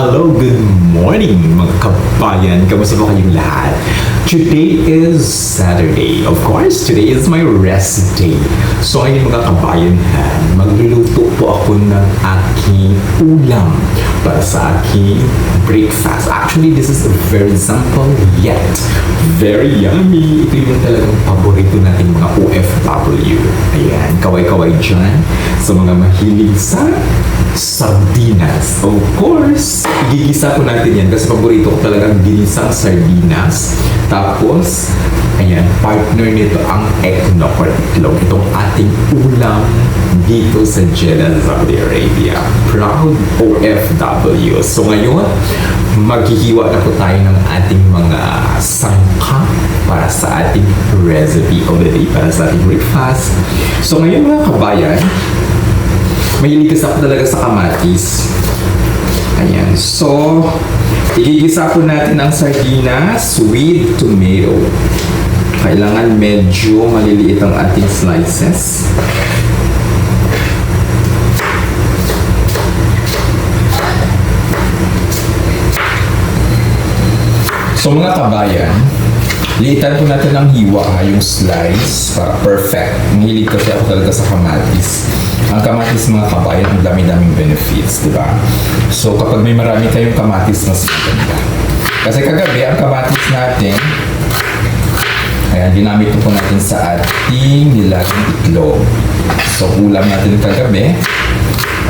Hello, good morning mga kabayan. Kamusta ba kayong lahat? Today is Saturday. Of course, today is my rest day. So ngayon mga kabayan, magluluto po ako ng aking ulam para sa aking breakfast. Actually, this is very simple yet very yummy. Ito yung talagang paborito nating mga OFW. Ayan, kaway-kaway dyan sa mga mahilig sa sardinas. Of course, igigisa ko natin yan kasi paborito ko talagang ginisang sardinas. Tapos, ayan, partner nito ang eknok or itlog. Itong ating ulam dito sa Jeddah, Saudi Arabia. Proud OFW. So ngayon, maghihiwa na po tayo ng ating mga sangka para sa ating recipe of the day, para sa ating breakfast. So ngayon mga kabayan, Mahilig kasi ako talaga sa kamatis. Ayan. So, igigisa po natin ang sardinas with tomato. Kailangan medyo maliliit ang ating slices. So mga kabayan, liitan po natin ang hiwa ha, yung slice para perfect. Mahilig kasi ako talaga sa kamatis. Ang kamatis mga kabayan, ang dami-daming benefits, di ba? So kapag may marami tayong kamatis, mas maganda. Kasi kagabi, ang kamatis natin, Ayan, ginamit po natin sa ating nilagang itlog. So, ulam natin kagabi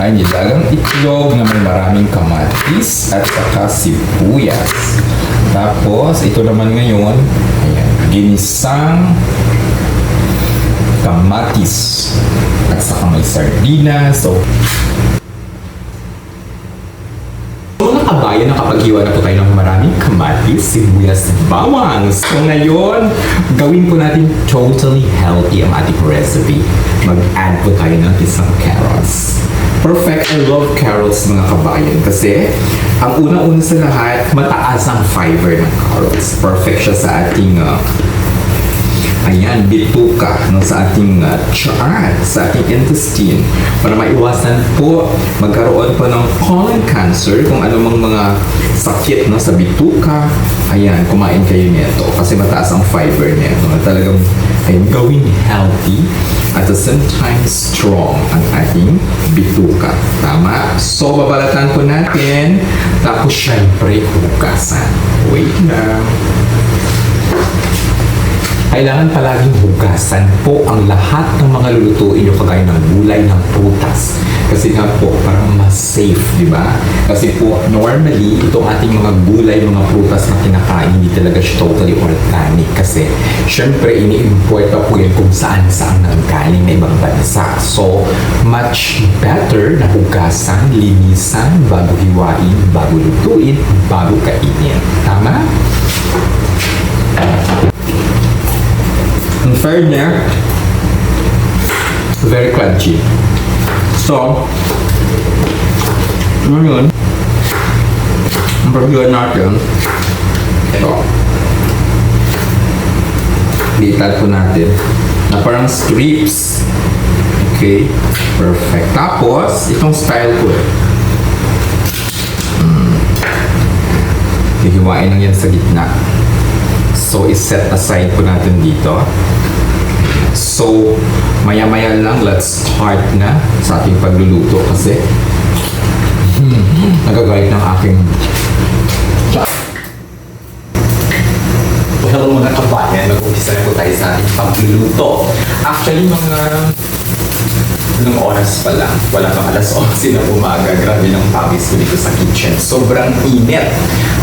ay nilagang itlog na may maraming kamatis at saka sibuyas. Tapos, ito naman ngayon, ayan, ginisang kamatis at saka may sardinas. So, mga kabayan, nakapaghiwa na po tayo ng maraming kamatis, sibuyas, bawang. So ngayon, gawin po natin totally healthy ang ating recipe. Mag-add po tayo ng isang carrots. Perfect. I love carrots mga kabayan kasi ang una-una sa lahat, mataas ang fiber ng carrots. Perfect siya sa ating uh, Ayan, bituka no, sa ating uh, chart, sa ating intestine para maiwasan po magkaroon po ng colon cancer kung ano mang mga sakit no, sa bituka. Ayan, kumain kayo nito kasi mataas ang fiber nito na talagang ayun, gawing healthy at the same time strong ang ating bituka. Tama? So, babalatan po natin. Tapos, syempre, hugasan. Wait lang kailangan palaging hugasan po ang lahat ng mga lulutuin nyo kagaya ng gulay ng prutas. Kasi nga po, parang mas safe, di ba? Kasi po, normally, itong ating mga gulay, mga prutas na kinakain, hindi talaga siya totally organic. Kasi, syempre, ini-import pa po yan kung saan-saan nanggaling na ibang bansa. So, much better na hugasan, linisan, bago hiwain, bago lutuin, bago kainin. Tama? In fairness, very crunchy. So, ano yun? Ang pagkakas natin, ito. Litan po natin na parang strips. Okay, perfect. Tapos, itong style ko eh. Mm. Hihiwain lang yan sa gitna. So, iset aside po natin dito. So, maya-maya lang, let's start na sa ating pagluluto kasi hmm, nagagalit ng aking Hello mga kabayan, mag-umpisa na po tayo sa ating pagluluto. Actually, mga Nung oras pa lang, wala pang alas 11 na umaga, grabe ng pawis ko dito sa kitchen. Sobrang init.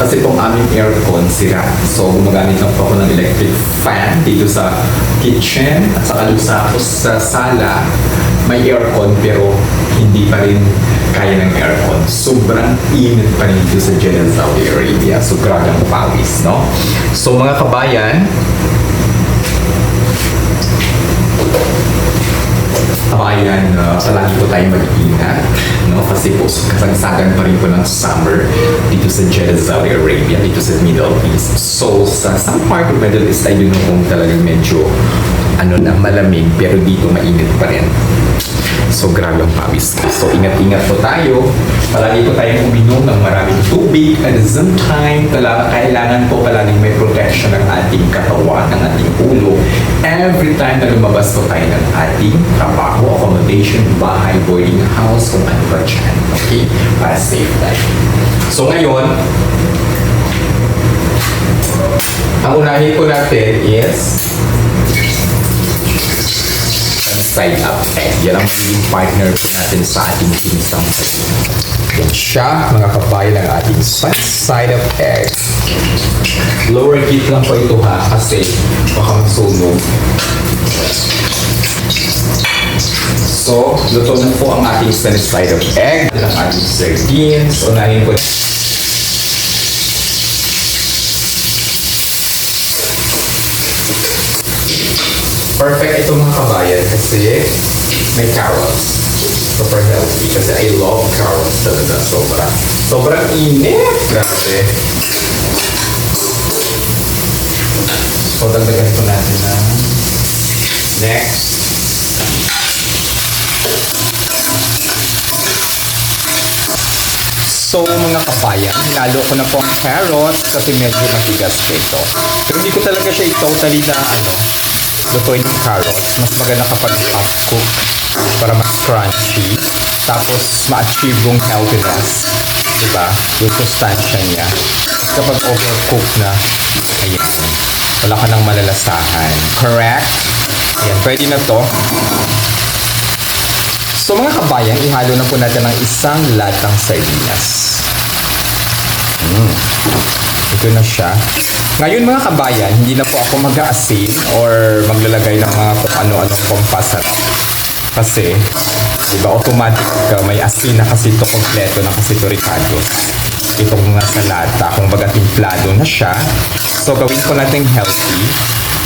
Kasi itong aming aircon sira. So, gumagamit na po ako ng electric fan dito sa kitchen. At saka doon sa, sa sala, may aircon pero hindi pa rin kaya ng aircon. Sobrang init pa rin dito sa Jeddah, Saudi Arabia. So, grabe ang pawis, no? So, mga kabayan, kabayan, uh, sa lagi po tayo mag-iingat. No? Kasi po, kasagsagan pa rin po ng summer dito sa Jeddah, Saudi Arabia, dito sa Middle East. So, sa some part of Middle East, I don't know kung talagang medyo ano na, malamig, pero dito mainit pa rin. So, grabe ang pawis. So, ingat-ingat po tayo. Palagi po ng tubig. At the same time, tala- kailangan po palaging may protection ng ating katawan, ng ating ulo. Every time na lumabas po tayo ng ating trabaho, accommodation, bahay, boarding house, kung ano ba dyan. Okay? Para safe tayo. So, ngayon, ang unahin po natin is side up. Yan ang magiging partner po natin sa ating ginisang saging. Yan siya, mga kabayan ng ating side, side up egg. Lower heat lang po ito ha, kasi baka masunog. So, luto na po ang ating side of egg. Ito ang ating sardines. Unahin po Perfect ito mga kabayan kasi may carrots. Super healthy kasi I love carrots talaga. Sobra. Sobrang init. Grabe. So, dagdagan po natin na next. So mga kabayan, hinalo ko na po ang carrots kasi medyo matigas pa ito. Pero hindi ko talaga siya totally na ano, lutuin yung carrots. Mas maganda kapag half cook para mas crunchy. Tapos ma-achieve yung healthiness. Diba? Yung sustansya niya. Kapag overcook na, ayan. Wala ka nang malalasahan. Correct? Ayan, pwede na to. So mga kabayan, ihalo na po natin ang isang latang sardinas. Mm. Ito na siya. Ngayon mga kabayan, hindi na po ako mag-aasin or maglalagay ng mga kung ano-anong pampasarap. Kasi, di ba automatic uh, may asin na kasi ito kompleto na kasi ito ricados. Itong nasa lata, kung baga timplado na siya. So gawin po natin healthy.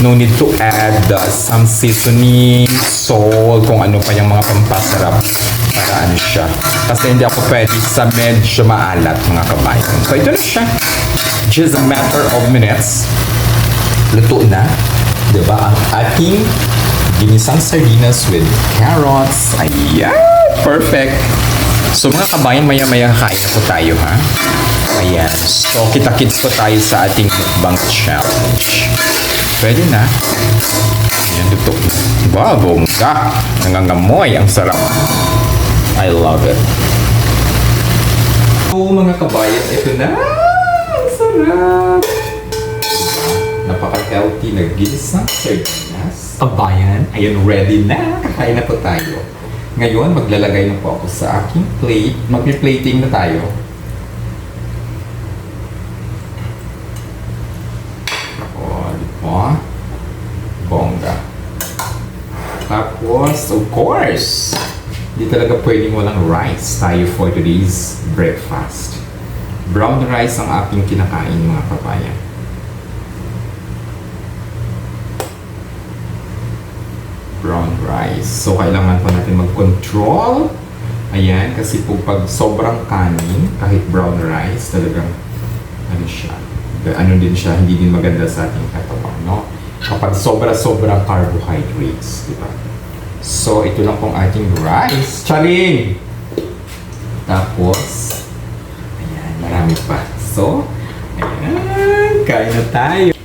No need to add uh, some seasoning, salt, kung ano pa yung mga pampasarap para ano siya. Kasi hindi ako pwede sa medyo maalat mga kabayan. So ito na siya. Just a matter of minutes. Luto na. Diba? Ang ating ginisang sardinas with carrots. Ayan! Perfect! So mga kabayan, maya-maya kain na po tayo ha. Ayan. So kita-kits po tayo sa ating mukbang challenge. Pwede na. Ayan, luto. Wow, bongga. Nangangamoy. Ang sarap. I love it. So mga kabayan, ito na. Sarap. Napaka-healthy na ginisang sardinas. Kabayan, ayun, ready na. Kakain na po tayo. Ngayon, maglalagay na po ako sa aking plate. Magpi-plating na tayo. O, di ba? Bongga. Tapos, of course, hindi talaga pwedeng walang rice tayo for today's breakfast. Brown rice ang aking kinakain mga papaya. Brown rice. So, kailangan pa natin mag-control. Ayan, kasi po pag sobrang kanin, kahit brown rice, talagang ano siya, ano din siya, hindi din maganda sa ating katawan, no? Kapag sobra-sobrang carbohydrates, di ba? So, ito lang pong ating rice. Charing! Tapos, ayan, marami pa. So, ayan, kain na tayo.